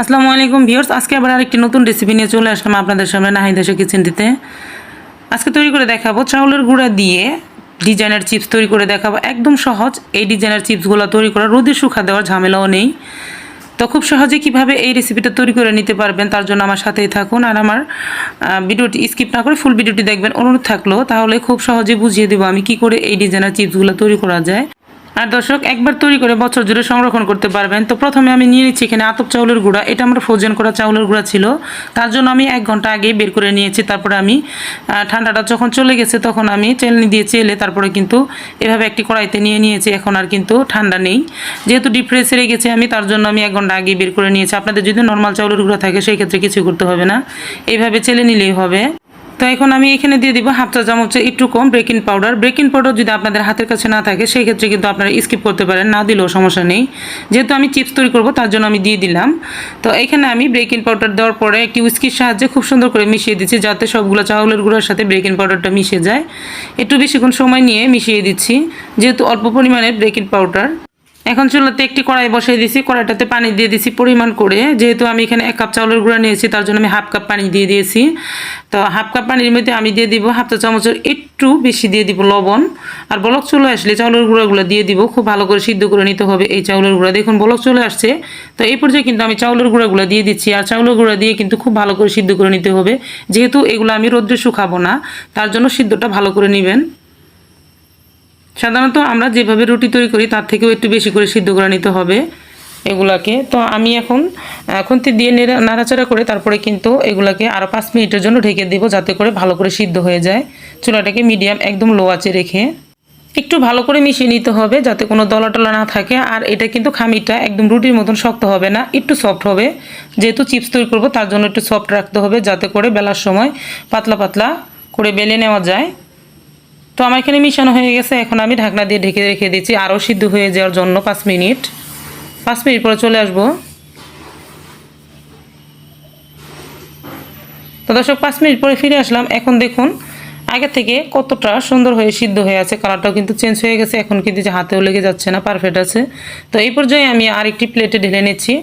আসসালামু আলাইকুম ভিউয়ার্স, আজকে আবার আরেকটি নতুন রেসিপি নিয়ে চলে আসলাম আপনাদের সামনে নাহিদাসা কিচেনটিতে আজকে তৈরি করে দেখাবো চাউলের গুঁড়া দিয়ে ডিজাইনার চিপস তৈরি করে দেখাবো। একদম সহজ, এই ডিজাইনার চিপসগুলো তৈরি করা রোদে শুকা দেওয়ার ঝামেলাও নেই। তো খুব সহজে কীভাবে এই রেসিপিটা তৈরি করে নিতে পারবেন তার জন্য আমার সাথেই থাকুন আর আমার ভিডিওটি স্কিপ না করে ফুল ভিডিওটি দেখবেন। অনুরোধ থাকল, তাহলে খুব সহজে বুঝিয়ে দেবো আমি কি করে এই ডিজাইনার চিপসগুলো তৈরি করা যায়। আর দর্শক, একবার তৈরি করে বছর জুড়ে সংরক্ষণ করতে পারবেন। তো প্রথমে আমি নিয়ে নিচ্ছি এখানে আতপ চাউলের গুঁড়া। এটা আমার ফ্রোজেন করা চাউলের গুঁড়া ছিল। তার জন্য আমি এক ঘণ্টা আগেই বের করে নিয়েছি। তারপরে আমি ঠান্ডাটা যখন চলে গেছে তখন আমি চেলনি দিয়ে চেলে তারপরে কিন্তু এভাবে একটি কড়াইতে নিয়ে নিয়েছি। এখন আর কিন্তু ঠান্ডা নেই। যেহেতু ডিপ ফ্রেশে রেখেছি আমি, তার জন্য আমি এক ঘণ্টা আগেই বের করে নিয়েছি। আপনাদের যদি নর্মাল চাউলের গুঁড়া থাকে, সেই ক্ষেত্রে কিছু করতে হবে না। এইভাবে চেলে নিলেই হবে। তো এখন আমি এখানে দিয়ে দিব হাফ চা চামচ একটু কম বেকিং পাউডার বেকিং পাউডার যদি আপনাদের হাতের কাছে না থাকে সেই ক্ষেত্রে কিন্তু আপনারা স্কিপ করতে পারেন, না দিলেও সমস্যা নেই। যেহেতু আমি চিপস তৈরি করব, তার জন্য আমি দিয়ে দিলাম। তো এখানে আমি বেকিং পাউডার দেওয়ার পরে একটি উইস্কির সাহায্যে খুব সুন্দর করে মিশিয়ে দিচ্ছি, যাতে সবগুলো চাউলের গুঁড়োর সাথে বেকিং পাউডারটা মিশে যায়। একটু বেশিক্ষণ সময় নিয়ে মিশিয়ে দিচ্ছি, যেহেতু অল্প পরিমাণে বেকিং পাউডার এখন চুলাতে একটি কড়াই বসিয়ে দিয়েছি কড়াইটাতে পানি দিয়ে দিয়েছি পরিমাণ করে। যেহেতু আমি এখানে এক কাপ চাউলের গুঁড়া নিয়েছি, তার জন্য আমি হাফ কাপ পানি দিয়ে দিয়েছি। তো হাফ কাপ পানির মধ্যে আমি দিয়ে দিব হাফ চা চামচের একটু বেশি দিয়ে দিব লবণ। আর বলক চলে আসলে চাউলের গুঁড়াগুলো দিয়ে দিব, খুব ভালো করে সিদ্ধ করে নিতে হবে এই চাউলের গুঁড়া। দেখুন, বলক চলে আসছে। তো এই পর্যায়ে কিন্তু আমি চাউলের গুঁড়াগুলো দিয়ে দিচ্ছি, আর চাউলের গুঁড়া দিয়ে কিন্তু খুব ভালো করে সিদ্ধ করে নিতে হবে। যেহেতু এগুলো আমি রোদ্রে শুকাবো না, তার জন্য সিদ্ধটা ভালো করে নেবেন। সাধারণত আমরা যেভাবে রুটি তৈরি করি, তার থেকেও একটু বেশি করে সিদ্ধ করে নিতে হবে এগুলাকে। তো আমি এখন খুন্তি দিয়ে নেড়া, নাড়াচাড়া করে তারপরে কিন্তু এগুলাকে আরও পাঁচ মিনিটের জন্য ঢেকে দেবো যাতে করে ভালো করে সিদ্ধ হয়ে যায়। চুলাটাকে মিডিয়াম একদম লো আঁচে রেখে একটু ভালো করে মিশিয়ে নিতে হবে যাতে কোনো দলা টলা না থাকে। আর এটা কিন্তু খামিটা একদম রুটির মতন শক্ত হবে না, একটু সফট হবে। যেহেতু চিপস তৈরি করব, তার জন্য একটু সফট রাখতে হবে যাতে করে বেলার সময় পাতলা পাতলা করে বেলে নেওয়া যায়। আমার এখানে মিশানো হয়ে গেছে। এখন আমি ঢাকনা দিয়ে ঢেকে রেখে দিচ্ছি। আরও সিদ্ধ হয়ে যাওয়ার জন্য পাঁচ মিনিট। পাঁচ মিনিট পরে চলে আসব। তো দর্শক, পাঁচ মিনিট পরে ফিরে আসলাম। এখন দেখুন আগে থেকে কতটা সুন্দর হয়ে সিদ্ধ হয়ে আছে। কালারটাও কিন্তু চেঞ্জ হয়ে গেছে। এখন কিন্তু যে হাতেও লেগে যাচ্ছে না পারফেক্ট আছে। তো এই পর্যায়ে আমি আরেকটি প্লেটে ঢেলে নিচ্ছি।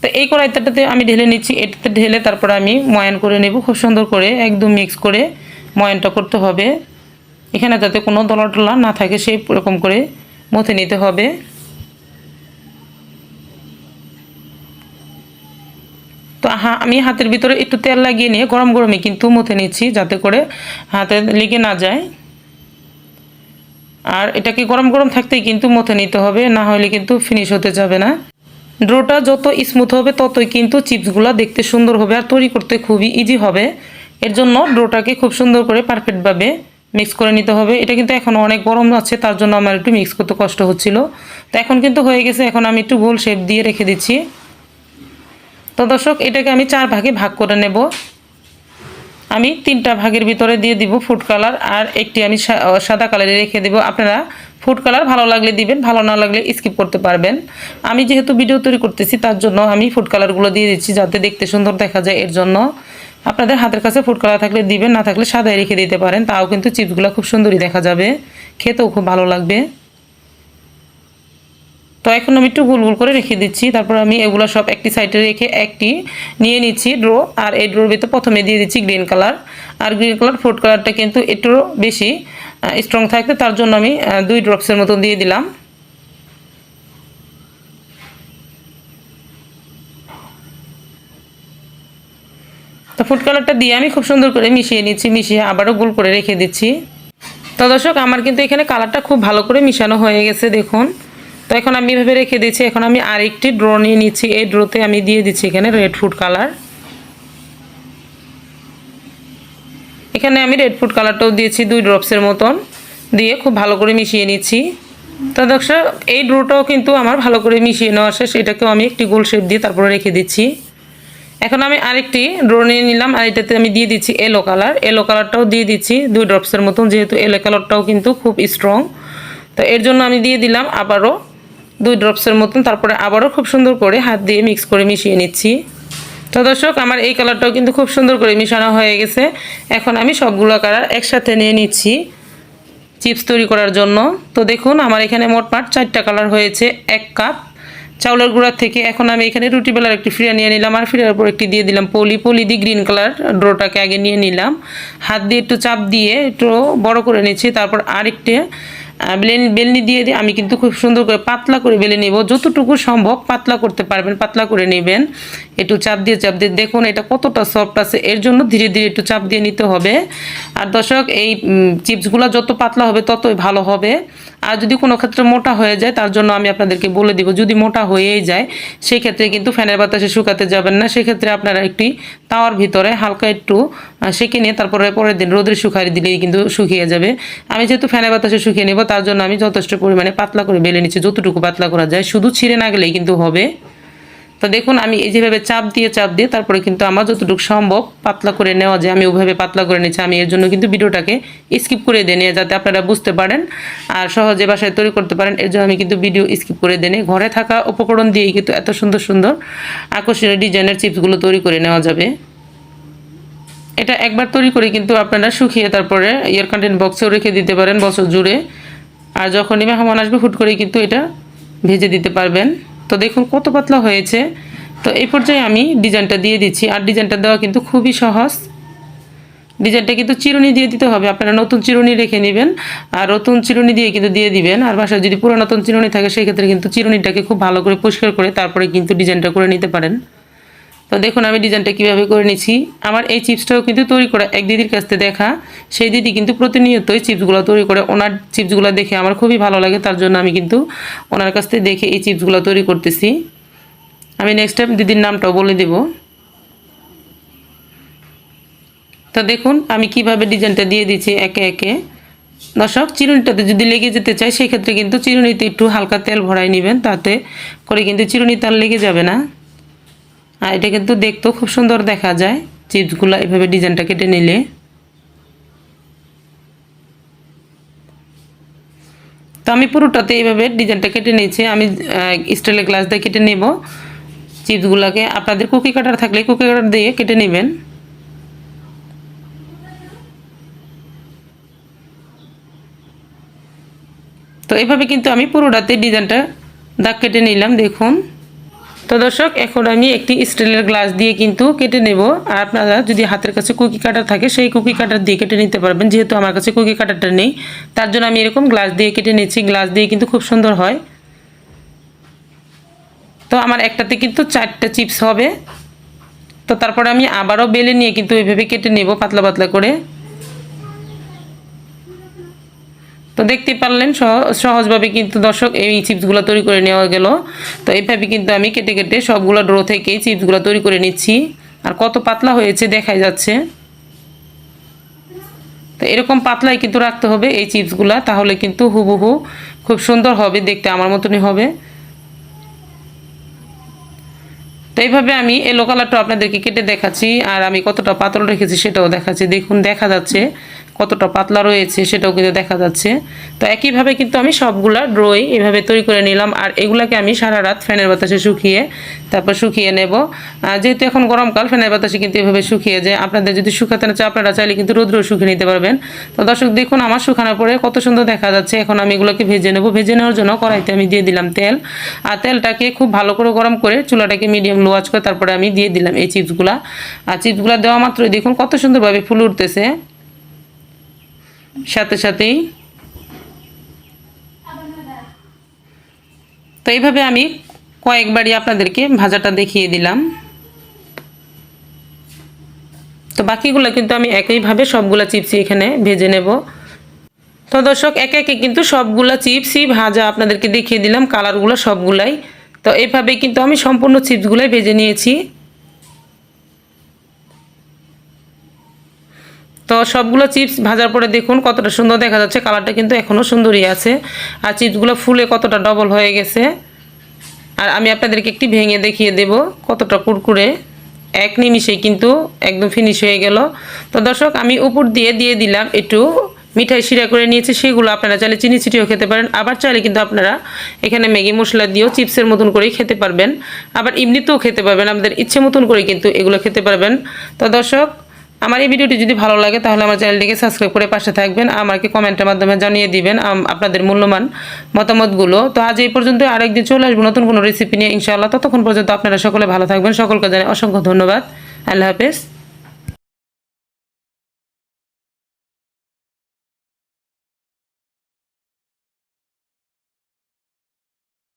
তো এই কড়াইটাতে আমি ঢেলে নিচ্ছি। এটাতে ঢেলে তারপর আমি ময়ান করে নেব। খুব সুন্দর করে একদম মিক্স করে ময়ানটা করতে হবে। এখানে যাতে কোনো দলা টলা না থাকে, সেই রকম করে মথে নিতে হবে। তো হা- আমি হাতের ভিতরে একটু তেল লাগিয়ে নিয়ে গরম গরমে কিন্তু মথে নিচ্ছি, যাতে করে হাতে লেগে না যায়। আর এটাকে গরম গরম থাকতেই কিন্তু মথে নিতে হবে, না হলে কিন্তু ফিনিশ হতে যাবে না। ড্রোটা যত স্মুথ হবে, ততই কিন্তু চিপসগুলো দেখতে সুন্দর হবে আর তৈরি করতে খুবই ইজি হবে। এর জন্য ড্রোটাকে খুব সুন্দর করে পারফেক্টভাবে মিক্স করে নিতে হবে। এটা কিন্তু এখন অনেক গরম আছে, তার জন্য আমার একটু মিক্স করতে কষ্ট হচ্ছিল। তো এখন কিন্তু হয়ে গেছে, এখন আমি একটু গোল শেপ দিয়ে রেখে দিচ্ছি। তো দর্শক, এটাকে আমি চার ভাগে ভাগ করে নেব। আমি তিনটা ভাগের ভিতরে দিয়ে দিব ফুড কালার আর একটি আমি সাদা কালারে রেখে দেব। আপনারা ফুড কালার ভালো লাগলে দিবেন, ভালো না লাগলে স্কিপ করতে পারবেন। আমি যেহেতু ভিডিও তৈরি করতেছি, তার জন্য আমি ফুড কালারগুলো দিয়ে দিচ্ছি, যাতে দেখতে সুন্দর দেখা যায় এর জন্য। আপনাদের হাতের কাছে ফুড কালার থাকলে দিবেন, না থাকলে সাদাই রেখে দিতে পারেন। তাও কিন্তু চিপসগুলো খুব সুন্দরই দেখা যাবে। খেতেও খুব ভালো লাগবে। তো এখন আমি একটু গোল গোল করে রেখে দিচ্ছি। তারপর আমি এগুলো সব একটি সাইডে রেখে একটি নিয়ে নিচ্ছি ড্রো। আর এই ড্রোর ভিতরে প্রথমে দিয়ে দিচ্ছি গ্রিন কালার। আর গ্রিন কালার ফুড কালারটা কিন্তু একটু বেশি স্ট্রং থাকতে তার জন্য আমি দুই ড্রপসের মতো দিয়ে দিলাম। তো ফুড কালারটা দিয়ে আমি খুব সুন্দর করে মিশিয়ে নিচ্ছি, মিশিয়ে আবারও গোল করে রেখে দিচ্ছি। তো দর্শক, আমার কিন্তু এখানে কালারটা খুব ভালো করে মিশানো হয়ে গেছে, দেখুন। তো এখন আমি এভাবে রেখে দিচ্ছি, এখন আমি আরেকটি ড্র নিয়ে নিচ্ছি। এই ড্রোতে আমি দিয়ে দিচ্ছি এখানে রেড ফুড কালার এখানে আমি রেড ফুড কালারটাও দিয়েছি দুই ড্রপসের মতন, দিয়ে খুব ভালো করে মিশিয়ে নিচ্ছি। তো দর্শক, এই ড্রোটাও কিন্তু আমার ভালো করে মিশিয়ে নেওয়া শেষ, এটাকেও আমি একটি গোল শেপ দিয়ে তারপরে রেখে দিচ্ছি। এখন আমি আরেকটি ড্রো নিয়ে নিলাম, আর এটাতে আমি দিয়ে দিচ্ছি এলো কালার এলো কালারটাও দিয়ে দিচ্ছি দুই ড্রপসের মতন, যেহেতু এলো কালারটাও কিন্তু খুব স্ট্রং তো এর জন্য আমি দিয়ে দিলাম আবারও দুই ড্রপসের মতন, তারপরে আবারও খুব সুন্দর করে হাত দিয়ে মিক্স করে মিশিয়ে নিচ্ছি। তো দর্শক, আমার এই কালারটাও কিন্তু খুব সুন্দর করে মিশানো হয়ে গেছে। এখন আমি সবগুলো কালার একসাথে নিয়ে নিচ্ছি চিপস তৈরি করার জন্য। তো দেখুন, আমার এখানে মোটমাট চারটা কালার হয়েছে, এক কাপ চাউলের গুঁড়ার থেকে এখন আমি এখানে রুটি বেলার একটি ফিরা নিয়ে নিলাম আর ফিরার উপর একটি দিয়ে দিলাম পলি। পলি দিয়ে গ্রিন কালার ড্রোটাকে আগে নিয়ে নিলাম। হাত দিয়ে একটু চাপ দিয়ে একটু বড় করে নিচ্ছি, তারপর আরেকটে বেলেন বেলনি দিয়ে দিয়ে আমি কিন্তু খুব সুন্দর করে পাতলা করে বেলে নেব। যতটুকু সম্ভব পাতলা করতে পারবেন, পাতলা করে নেবেন। একটু চাপ দিয়ে চাপ দিয়ে দেখুন এটা কতটা সফট আছে। এর জন্য ধীরে ধীরে একটু চাপ দিয়ে নিতে হবে। আর দর্শক, এই চিপসগুলো যত পাতলা হবে ততই ভালো হবে। আর যদি কোনো ক্ষেত্রে মোটা হয়ে যায়, তার জন্য আমি আপনাদেরকে বলে দিব, যদি মোটা হয়েই যায় সেই ক্ষেত্রে কিন্তু ফ্যানের বাতাসে শুকাতে যাবেন না। সেক্ষেত্রে আপনারা একটি তাওয়ার ভিতরে হালকা একটু সেঁকে নিয়ে তারপরে পরের দিন রোদে শুকাই দিলেই কিন্তু শুকিয়ে যাবে। আমি যেহেতু ফ্যানের বাতাসে শুকিয়ে নেব, তার জন্য আমি যথেষ্ট পরিমাণে পাতলা করে বেলে নিচ্ছি। যতটুকু পাতলা করা যায়, শুধু ছিঁড়ে না গেলেই কিন্তু হবে। তো দেখুন, আমি এই যেভাবে চাপ দিয়ে চাপ দিয়ে তারপরে কিন্তু আমার যতটুকু সম্ভব পাতলা করে নেওয়া যায়। আমি ওভাবে পাতলা করে নিচ্ছি। আমি এর জন্য কিন্তু ভিডিওটাকে স্কিপ করে দিয়ে নিয়ে যাতে আপনারা বুঝতে পারেন আর সহজে বাসায় তৈরি করতে পারেন। এর জন্য আমি কিন্তু ভিডিও স্কিপ করে দিয়ে নিই। ঘরে থাকা উপকরণ দিয়েই কিন্তু এত সুন্দর সুন্দর আকর্ষণীয় ডিজাইনের চিপসগুলো তৈরি করে নেওয়া যাবে। এটা একবার তৈরি করে কিন্তু আপনারা শুকিয়ে তারপরে ইয়ার কন্টেন্ট বক্সেও রেখে দিতে পারেন বছর জুড়ে। আর যখনই মেহমান আসবে, হুট করে কিন্তু এটা ভেজে দিতে পারবেন। তো দেখুন কত পাতলা হয়েছে। তো এই পর্যায়ে আমি ডিজাইনটা দিয়ে দিচ্ছি। আর ডিজাইনটা দেওয়া কিন্তু খুবই সহজ। ডিজাইনটা কিন্তু চিরুনি দিয়ে দিতে হবে। আপনারা নতুন চিরুনি রেখে নেবেন। আর নতুন চিরুনি দিয়ে কিন্তু দিয়ে দিবেন। আর বাসায় যদি পুরো নতুন চিরুনি থাকে সেক্ষেত্রে কিন্তু চিরুনিটাকে খুব ভালো করে পরিষ্কার করে তারপরে কিন্তু ডিজাইনটা করে নিতে পারেন। তো দেখুন আমি ডিজাইনটা কীভাবে করে নিচ্ছি আমার এই চিপসটাও কিন্তু তৈরি করা এক দিদির কাছ থেকে দেখা। সেই দিদি কিন্তু প্রতিনিয়তই চিপসগুলো তৈরি করে। ওনার চিপসগুলো দেখে আমার খুবই ভালো লাগে, তার জন্য আমি কিন্তু ওনার কাছ থেকে দেখে এই চিপসগুলো তৈরি করতেছি। আমি নেক্সট টাইম দিদির নামটাও বলে দেব। তো দেখুন, আমি কীভাবে ডিজাইনটা দিয়ে দিচ্ছি একে একে। দর্শক, চিরুনিটাতে যদি লেগে যেতে চাই সেক্ষেত্রে কিন্তু চিরুনিতে একটু হালকা তেল ভরাই নেবেন, তাতে করে কিন্তু চিরুনি তার লেগে যাবে না। আর এটা কিন্তু দেখতেও খুব সুন্দর দেখা যায়। চিপসগুলো এভাবে ডিজাইনটা কেটে নিলে। তো আমি পুরোটাতে এইভাবে ডিজাইনটা কেটে নিয়েছি। আমি স্টিলের গ্লাস দিয়ে কেটে নেব। চিপসগুলোকে আপনাদের কুকি কাটার থাকলে কুকি কাটার দিয়ে কেটে নেবেন। তো এইভাবে কিন্তু আমি পুরোটাতে ডিজাইনটা দাগ কেটে নিলাম, দেখুন। তো দর্শক, এখন আমি একটি স্টিলের গ্লাস দিয়ে কিন্তু কেটে নেব। আর আপনারা যদি হাতের কাছে কুকি কাটার থাকে, সেই কুকি কাটার দিয়ে কেটে নিতে পারবেন, যেহেতু আমার কাছে কুকি কাটারটা নেই। তার জন্য আমি এরকম গ্লাস দিয়ে কেটে নিচ্ছি গ্লাস দিয়ে কিন্তু খুব সুন্দর হয়। তো আমার একটাতে কিন্তু চারটা চিপস হবে। তো তারপরে আমি আবারও বেলে নিয়ে কিন্তু এইভাবে কেটে নেব, পাতলা পাতলা করে। তো দেখতে পারলেন, সহ- সহজভাবে কিন্তু দর্শক এই চিপসগুলো তৈরি করে নেওয়া গেল। তো এইভাবে কিন্তু আমি কেটে কেটে সবগুলো ড্রো থেকেই চিপসগুলো তৈরি করে নিচ্ছি। আর কত পাতলা হয়েছে দেখাই যাচ্ছে। তো এরকম পাতলাই কিন্তু রাখতে হবে এই চিপসগুলা, তাহলে কিন্তু হুবহু খুব সুন্দর হবে, দেখতে আমার মতনই হবে। তো এইভাবে আমি এলো কালারটা আপনাদেরকে কেটে দেখাচ্ছি, আর আমি কতটা পাতল রেখেছি সেটাও দেখাচ্ছি। দেখুন, দেখা যাচ্ছে কতটা পাতলা রয়েছে সেটাও কিন্তু দেখা যাচ্ছে। তো একইভাবে কিন্তু আমি সবগুলা ড্রই এভাবে তৈরি করে নিলাম, আর এগুলাকে আমি সারা রাত ফ্যানের বাতাসে শুকিয়ে তারপর শুকিয়ে নেব। আর যেহেতু এখন গরমকাল ফ্যানের বাতাসে কিন্তু এভাবে শুকিয়ে যায়। আপনাদের যদি শুকাতে না চায়, আপনারা চাইলে কিন্তু রোদ্র শুকিয়ে নিতে পারবেন। তো দর্শক, দেখুন, আমার শুকানোর পরে কত সুন্দর দেখা যাচ্ছে। এখন আমি এগুলোকে ভেজে নেব। ভেজে নেওয়ার জন্য কড়াইতে আমি দিয়ে দিলাম তেল। আর তেলটাকে খুব ভালো করে গরম করে চুলাটাকে মিডিয়াম লো আঁচ করে তারপরে আমি দিয়ে দিলাম এই চিপসগুলা। আর চিপসগুলা দেওয়া মাত্রই দেখুন কত সুন্দরভাবে ফুল উঠতেছে। সাথে সাথেই। তো এইভাবে আমি কয়েকবারই আপনাদেরকে ভাজাটা দেখিয়ে দিলাম। তো বাকিগুলো কিন্তু আমি একইভাবে সবগুলা চিপসই এখানে ভেজে নেব। তো দর্শক, একে একে কিন্তু সবগুলা চিপসই ভাজা আপনাদেরকে দেখিয়ে দিলাম, কালারগুলো সবগুলাই। তো এইভাবে কিন্তু আমি সম্পূর্ণ চিপসগুলাই ভেজে নিয়েছি। তো সবগুলো চিপস ভাজার পরে দেখুন কতটা সুন্দর দেখা যাচ্ছে, কালারটা কিন্তু এখনও সুন্দরই আছে। আর চিপসগুলো ফুলে কতটা ডবল হয়ে গেছে। আর আমি আপনাদেরকে একটি ভেঙে দেখিয়ে দেব কতটা কুরকুরে। এক নিমিষেই কিন্তু একদম ফিনিশ হয়ে গেল। তো দর্শক, আমি উপর দিয়ে দিয়ে দিলাম একটু মিঠাই শিরা করে নিয়েছি, সেগুলো আপনারা চাইলে চিনি চিটিও খেতে পারেন। আবার চাইলে কিন্তু আপনারা এখানে ম্যাগি মশলা দিয়েও চিপসের মতন করেই খেতে পারবেন। আবার এমনিতেও খেতে পারবেন, আমাদের ইচ্ছে মতন করে কিন্তু এগুলো খেতে পারবেন। তো দর্শক, আমার এই ভিডিওটি যদি ভালো লাগে, তাহলে আমার চ্যানেলটিকে সাবস্ক্রাইব করে পাশে থাকবেন। আমাকে কমেন্টের মাধ্যমে জানিয়ে দিবেন আপনাদের মূল্যবান মতামতগুলো। তো আজ এই পর্যন্ত, আরেকদিন চলে আসব নতুন কোনো রেসিপি নিয়ে, ইনশাআল্লাহ। ততক্ষণ পর্যন্ত আপনারা সকলে ভালো থাকবেন। সকলকে জানাই অসংখ্য ধন্যবাদ। আল্লাহ হাফেজ।